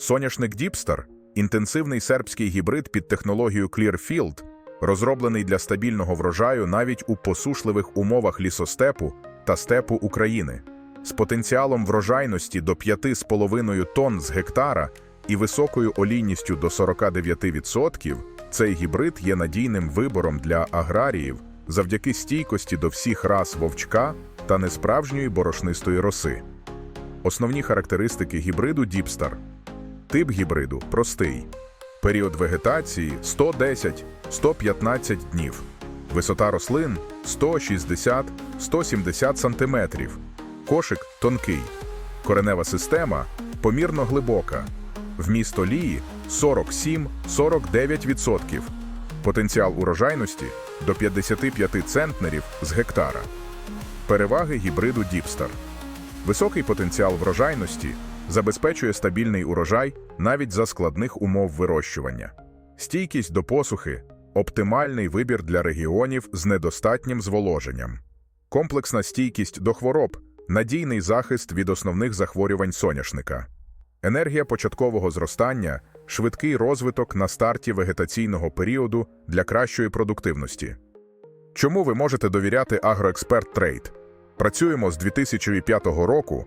Соняшник Діпстар інтенсивний сербський гібрид під технологією Clearfield, розроблений для стабільного врожаю навіть у посушливих умовах лісостепу та степу України. З потенціалом врожайності до 5,5 тонн з гектара і високою олійністю до 49%, цей гібрид є надійним вибором для аграріїв завдяки стійкості до всіх рас вовчка та несправжньої борошнистої роси. Основні характеристики гібриду Діпстар. Тип гібриду простий. Період вегетації 110-115 днів. Висота рослин 160-170 см. Кошик тонкий. Коренева система помірно глибока. Вміст олії 47-49%. Потенціал урожайності до 55 центнерів з гектара. Переваги гібриду Діпстар. Високий потенціал врожайності забезпечує стабільний урожай навіть за складних умов вирощування. Стійкість до посухи оптимальний вибір для регіонів з недостатнім зволоженням. Комплексна стійкість до хвороб надійний захист від основних захворювань соняшника. Енергія початкового зростання швидкий розвиток на старті вегетаційного періоду для кращої продуктивності. Чому ви можете довіряти Агроексперт Трейд? Працюємо з 2005 року